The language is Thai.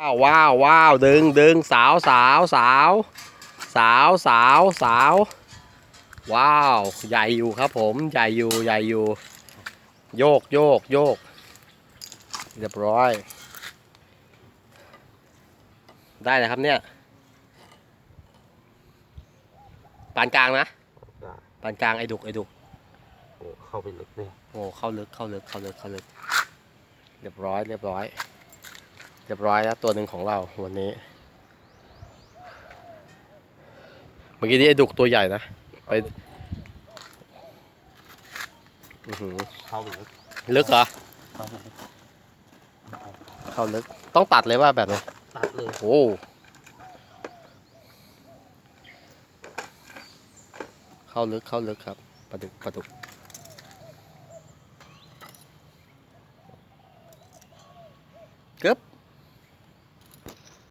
ว้าวว้าวว้าวดึงดึงสาวสาวสาวสาวสาวสาวว้าว ใหญ่อยู่ครับผม ใหญ่อยู่ใหญ่อยู่ โยกโยกโยก เรียบร้อย ได้เลยครับเนี่ยปานกลางนะปานกลางไอ้ดุกไอ้ดุกโอ้เข้าไปลึกเลยโอ้เข้าลึกเข้าลึกเข้าลึกเข้าลึก เรียบร้อยเรียบร้อย เรียบร้อยแล้วตัวหนึ่งของเราวันนี้ เมื่อกี้นี้ไอ้ดุกตัวใหญ่นะ ไปอื้อหือเข้าไปลึกลึกเหรอ เข้าไปลึกเข้าลึก ต้องตัดเลยว่าแบบนี้ตัดเลยโอ้เข้าลึกเข้าลึกครับปลาดุกปลาดุกกึ๊บ